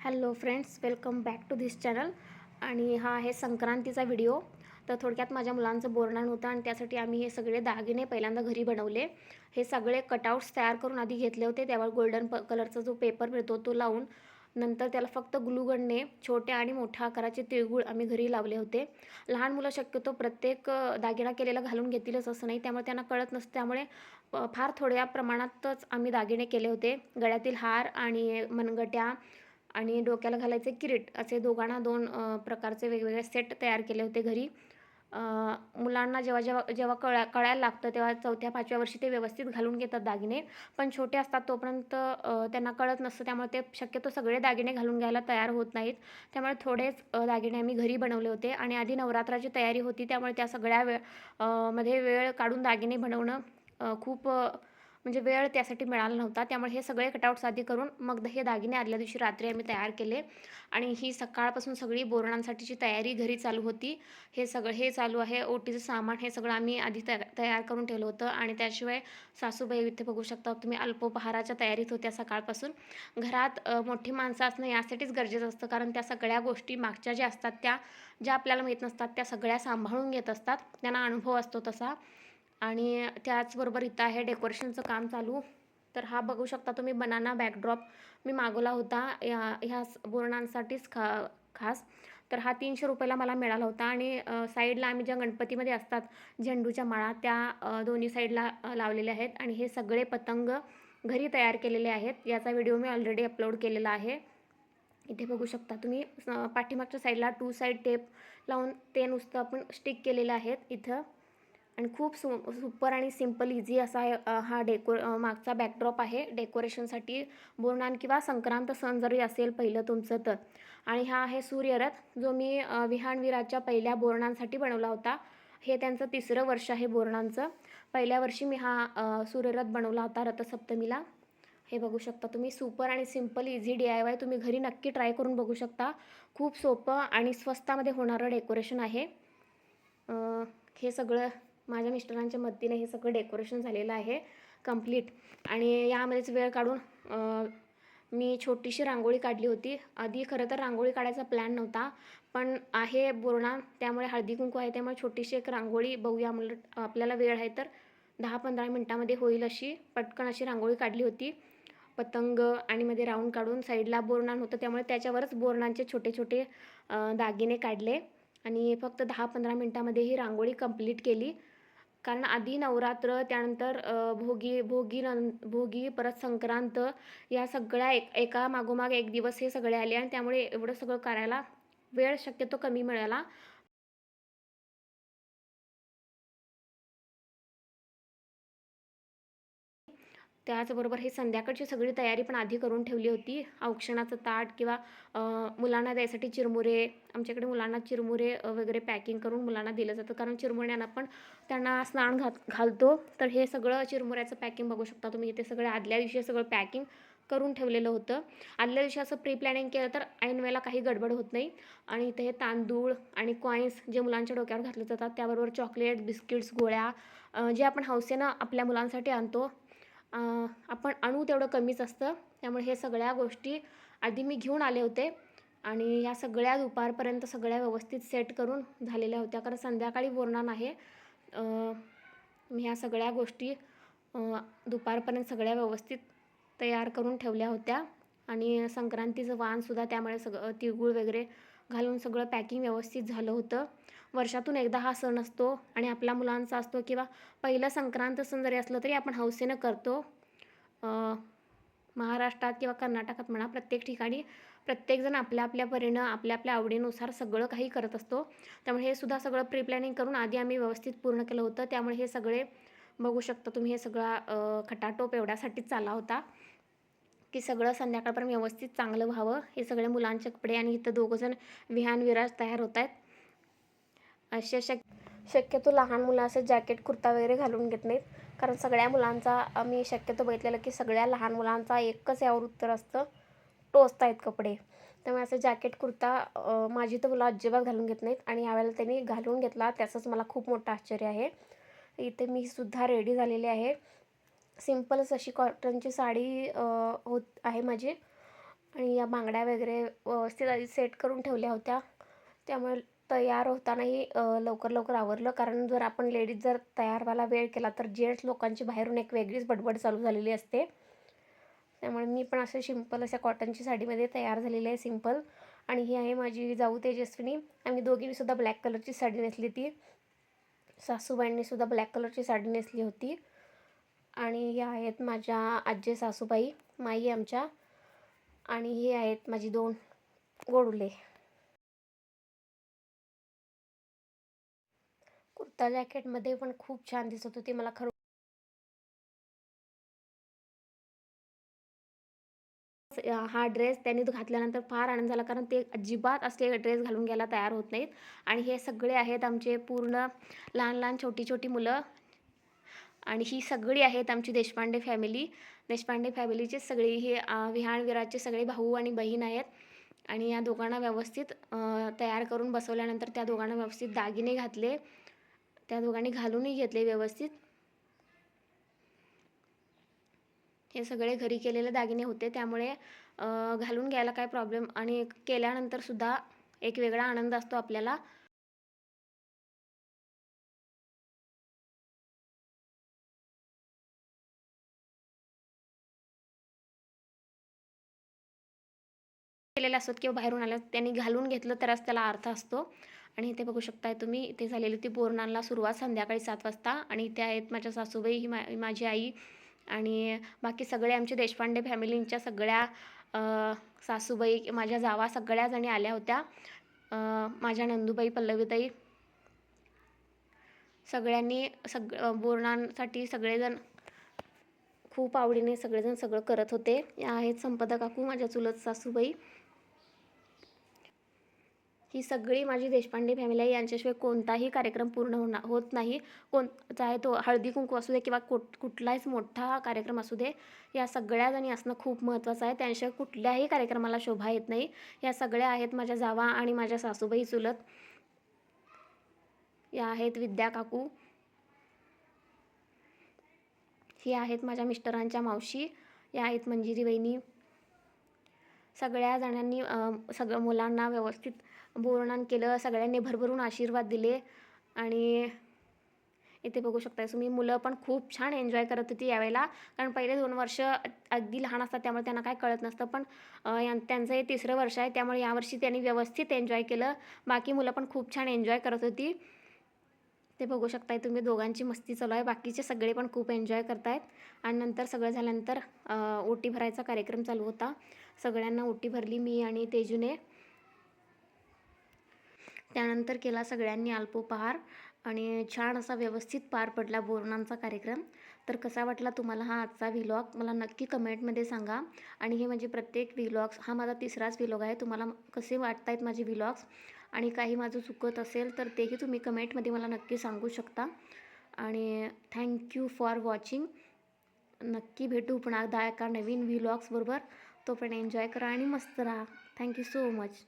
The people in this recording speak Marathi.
Hello friends welcome back to this channel. आणि हा आहे संक्रांतीचा व्हिडिओ. तर थोडक्यात माझ्या मुलांचं बोरणान होतं आणि त्यासाठी आम्ही हे सगळे दागिने पहिल्यांदा घरी बनवले. हे सगळे कटआउट्स तयार करून आधी घेतले होते. त्यावर गोल्डन प कलरचा जो पेपर मिळतो तो लावून नंतर त्याला फक्त ग्लूगनने छोट्या आणि मोठ्या आकाराचे तिळगुळ आम्ही घरी लावले होते. लहान मुलं शक्यतो प्रत्येक दागिना केलेला घालून घेतीलच असं नाही. त्यामुळे त्यांना कळत नसतं. त्यामुळे फार थोड्या प्रमाणातच आम्ही दागिने केले होते. गळ्यातील हार आणि मनगट्या आणि डोक्याला घालायचे किरीट. असे दोघांना दोन प्रकारचे वेगवेगळे सेट तयार केले होते घरी. मुलांना जेव्हा जेव्हा जेव्हा कळा कळायला लागतं तेव्हा चौथ्या पाचव्या वर्षी ते व्यवस्थित घालून घेतात दागिने. पण छोटे असतात तोपर्यंत त्यांना कळत नसतं. त्यामुळे ते शक्यतो सगळे दागिने घालून घ्यायला तयार होत नाहीत. त्यामुळे थोडेच दागिने आम्ही घरी बनवले होते. आणि आधी नवरात्राची तयारी होती. त्यामुळे त्या सगळ्या वेळमध्ये वेळ काढून दागिने बनवणं खूप म्हणजे वेळ त्यासाठी मिळाला नव्हता. त्यामुळे हे सगळे कटआउट्स आधी करून मग हे दागिने आदल्या दिवशी रात्री आम्ही तयार केले. आणि ही सकाळपासून सगळी बोरणांसाठीची तयारी घरी चालू होती. हे सगळं हे चालू आहे. ओटीचं सामान हे सगळं आम्ही आधी तया तयार करून ठेवलं होतं. आणि त्याशिवाय सासूबाई इथे बघू शकता तुम्ही अल्पोपहाराच्या तयारीत होत्या सकाळपासून. घरात मोठी माणसं असणं यासाठीच गरजेचं असतं. कारण त्या सगळ्या गोष्टी मागच्या ज्या असतात त्या ज्या आपल्याला माहीत नसतात त्या सगळ्या सांभाळून घेत असतात. त्यांना अनुभव असतो तसा. आणि त्याचबरोबर इथं आहे डेकोरेशनचं काम चालू. तर हा बघू शकता तुम्ही बनाना बॅकड्रॉप मी मागवला होता या ह्या स- बोरणांसाठीच खा खास. तर हा तीनशे रुपयाला मला मिळाला होता आणि साईडला आम्ही ज्या गणपतीमध्ये असतात झेंडूच्या माळा त्या दोन्ही साईडला लावलेल्या आहेत आणि हे सगळे पतंग घरी तयार केलेले आहेत. याचा व्हिडिओ मी ऑलरेडी अपलोड केलेला आहे. इथे बघू शकता तुम्ही स- पाठीमागच्या साईडला टू साईड टेप लावून ते नुसतं आपण स्टिक केलेले आहेत इथं. आणि खूप सु सुपर आणि सिंपल इझी असा आहे, हा डेको मागचा बॅकड्रॉप आहे. डेकोरेशनसाठी बोरणान किंवा संक्रांत सण जरी असेल पहिलं तुमचं तर. आणि हा आहे सूर्यरथ जो मी विहानवीराच्या पहिल्या बोरणांसाठी बनवला होता. हे त्यांचं तिसरं वर्ष आहे बोरणांचं. पहिल्या वर्षी मी हा सूर्यरथ बनवला होता रथसप्तमीला. हे बघू शकता तुम्ही सुपर आणि simple easy D I Y तुम्ही घरी नक्की ट्राय करून बघू शकता. खूप सोपं आणि स्वस्तामध्ये होणारं डेकोरेशन आहे. हे सगळं माझ्या मिस्टरांच्या मदतीने हे सगळं डेकोरेशन झालेलं आहे कंप्लीट. आणि यामध्येच वेळ काढून मी छोटीशी रांगोळी काढली होती. आधी खरं तर रांगोळी काढायचा प्लॅन नव्हता पण आहे बोरणा त्यामुळे हळदी कुंकू आहे त्यामुळे छोटीशी एक रांगोळी बघूया म्हणलं आपल्याला वेळ आहे तर दहा पंधरा मिनटामध्ये होईल अशी पटकन अशी रांगोळी काढली होती. पतंग आणि मध्ये राऊंड काढून साईडला बोरणान होतं त्यामुळे त्याच्यावरच बोरणांचे छोटे छोटे दागिने काढले. आणि फक्त दहा पंधरा मिनटामध्ये ही रांगोळी कंप्लीट केली. कारण आधी नवरात्र त्यानंतर भोगी भोगी नं भोगी परत संक्रांत या सगळ्या एक एका मागोमाग एक दिवस हे सगळे आले आणि त्यामुळे एवढं सगळं करायला वेळ शक्यतो कमी मिळाला. त्याचबरोबर हे संध्याकाळची सगळी तयारी पण आधी करून ठेवली होती. औक्षणाचं ताट किंवा मुलांना द्यायसाठी चिरमुरे आमच्याकडे मुलांना चिरमुरे वगैरे पॅकिंग करून मुलांना दिलं जातं. कारण चिरमुऱ्यांना पण त्यांना स्नान घात घालतो. तर हे सगळं चिरमुऱ्याचं पॅकिंग बघू शकता तुम्ही. इथे सगळं आदल्या दिवशी सगळं पॅकिंग करून ठेवलेलं होतं. आदल्या दिवशी असं प्री प्लॅनिंग केलं तर ऐनवेळेला काही गडबड होत नाही. आणि इथे हे तांदूळ आणि कॉईन्स जे मुलांच्या डोक्यावर घातले जातात त्याबरोबर चॉकलेट बिस्किट्स गोळ्या जे आपण हौसेनं आपल्या मुलांसाठी आणतो आपण आणू तेवढं कमीच असतं. त्यामुळे हे सगळ्या गोष्टी आधी मी घेऊन आले होते. आणि या सगळ्या दुपारपर्यंत सगळ्या व्यवस्थित सेट करून झालेल्या होत्या. कारण संध्याकाळी बोरणार नाही. मी ह्या सगळ्या गोष्टी दुपारपर्यंत सगळ्या व्यवस्थित तयार करून ठेवल्या होत्या. आणि संक्रांतीचं वाणसुद्धा त्यामुळे सगळं तिळगुळ वगैरे घालून सगळं पॅकिंग व्यवस्थित झालं होतं. वर्षातून एकदा हा सण असतो आणि आपला मुलांचा असतो किंवा पहिलं संक्रांत सण जरी असलं तरी आपण हौसेनं करतो. महाराष्ट्रात किंवा कर्नाटकात म्हणा प्रत्येक ठिकाणी प्रत्येकजण आपल्या आपल्या परीनं आपल्या आपल्या आवडीनुसार सगळं काही करत असतो. त्यामुळे हे सुद्धा सगळं प्री प्लॅनिंग करून आधी आम्ही व्यवस्थित पूर्ण केलं होतं. त्यामुळे हे सगळे बघू शकता तुम्ही हे सगळा खटाटोप एवढ्यासाठीच चालला होता. की सगळं संध्याकाळपर्यंत व्यवस्थित चांगलं व्हावं. हे सगळे मुलांचे कपडे आणि इथं दोघंजण विहान विराज तयार होत आहेत. असे शक शक्यतो लहान मुलं असे जॅकेट कुर्ता वगैरे घालून घेत नाहीत. कारण सगळ्या मुलांचा मी शक्यतो बघितलेलं की सगळ्या लहान मुलांचा एकच यावर उत्तर असतं टोचत आहेत कपडे. त्यामुळे असं जॅकेट कुर्ता माझी तर मुलं अजिबात घालून घेत नाहीत आणि यावेळेला त्यांनी घालून घेतला. त्याचंच मला खूप मोठं आश्चर्य आहे. इथे मी सुद्धा रेडी झालेले आहे. सिम्पलच अशी कॉटनची साडी होत आहे माझी. आणि या बांगड्या वगैरे व्यवस्थित आधी सेट करून ठेवल्या होत्या. त्यामुळे तयार होतानाही लवकर लवकर आवरलं. कारण जर आपण लेडीज जर तयार व्हायला वेळ केला तर जेंट्स लोकांची बाहेरून एक वेगळीच बडबड चालू झालेली असते. त्यामुळे मी पण असं सिंपल अशा कॉटनची साडीमध्ये तयार झालेली आहे सिंपल आणि ही आहे माझी जाऊ तेजस्विनी. आम्ही दोघींनीसुद्धा ब्लॅक कलरची साडी नेसली ती सासूबाईंनीसुद्धा ब्लॅक कलरची साडी नेसली होती. आणि या आहेत माझ्या आजी सासूबाई माई आमच्या आणि हे आहेत माझी दोन गोडुले. कुर्ता जॅकेटमध्ये पण खूप छान दिसत होती मला खरं हा ड्रेस त्यांनी घातल्यानंतर फार आनंद झाला कारण ते अजिबात असले ड्रेस घालून घ्यायला तयार होत नाहीत. आणि हे सगळे आहेत आमचे पूर्ण लहान लहान छोटी छोटी मुलं आणि ही सगळी आहेत आमची देशपांडे फॅमिली. देशपांडे फॅमिलीचे सगळी हे विहाण विराजचे सगळे भाऊ आणि बहीण आहेत. आणि या दोघांना व्यवस्थित तयार करून बसवल्यानंतर त्या दोघांना व्यवस्थित दागिने घातले. त्या दोघांनी घालूनही घेतले व्यवस्थित. हे सगळे घरी केलेले दागिने होते. त्यामुळे घालून घ्यायला काय प्रॉब्लेम आणि केल्यानंतरसुद्धा एक वेगळा आनंद असतो आपल्याला. केलेले असतात किंवा बाहेरून आल्या त्यांनी घालून घेतलं तरच त्याला अर्थ असतो. आणि इथे बघू शकताय तुम्ही इथे झालेली ती बोरनाला सुरुवात संध्याकाळी सात वाजता. आणि इथे आहेत माझ्या सासूबाई ही मा माझी आई. आणि बाकी सगळे आमचे देशपांडे फॅमिलींच्या सगळ्या सासूबाई माझ्या जावा सगळ्या जणी आल्या होत्या. माझ्या नंदूबाई पल्लवीताई सगळ्यांनी सग बोरणांसाठी सगळेजण खूप आवडीने सगळेजण सगळं करत होते. या आहेत संपदा काकू माझ्या चुलत सासूबाई. ही सगळी माझी देशपांडे फॅमिली आहे. यांच्याशिवाय कोणताही कार्यक्रम पूर्ण होणार होत नाही. कोण चाहे तो हळदी कुंकू असू दे किंवा कुठ कुठलाच मोठा कार्यक्रम असू दे या सगळ्या जणी असणं खूप महत्त्वाचं आहे. त्यांशिवाय कुठल्याही कार्यक्रमाला शोभा येत नाही. या सगळ्या आहेत माझ्या जावा आणि माझ्या सासूबाई चुलत. या आहेत विद्या काकू. ही आहेत माझ्या मिस्टरांच्या मावशी. या आहेत मंजिरी वहिनी सगळ्या जणांनी सगळ्या सगळं मुलांना व्यवस्थित बोरणान केलं सगळ्यांनी भरभरून आशीर्वाद दिले. आणि इथे बघू शकता तुम्ही मुलं पण खूप छान एन्जॉय करत होती यावेळेला. कारण पहिले दोन वर्ष अगदी लहान असतात त्यामुळे त्यांना काय कळत नसतं. पण यां- त्यांचं हे तिसरं वर्ष आहे त्यामुळे यावर्षी त्यांनी व्यवस्थित एन्जॉय केलं. बाकी मुलं पण खूप छान एन्जॉय करत होती. ते बघू शकताय तुम्ही दोघांची मस्ती चालू आहे. बाकीचे सगळे पण खूप एन्जॉय करतायत. आणि नंतर सगळं झाल्यानंतर ओटी भरायचा कार्यक्रम चालू होता. सगळ्यांना ओटी भरली मी आणि तेजूने. त्यानंतर केला सगळ्यांनी अल्पोपहार आणि छान असा व्यवस्थित पार पडला बोरणांचा कार्यक्रम. तर कसा वाटला तुम्हाला हा आजचा व्हिलॉग मला नक्की कमेंटमध्ये सांगा. आणि हे म्हणजे प्रत्येक व्हिलॉग्स हा माझा तिसराच व्हिलॉग आहे. तुम्हाला कसे वाटत आहेत माझे व्हिलॉग्स आणि काही माझं चुकत असेल तर तेही तुम्ही कमेंटमध्ये मला नक्की सांगू शकता. आणि थँक्यू फॉर वॉचिंग नक्की भेटू पुन्हा दहा एका नवीन व्हिलॉग्सबरोबर पण एन्जॉय करा आणि मस्त राहा. Thank you so much